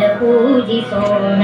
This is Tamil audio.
ಪೂಜಿಸೋಣ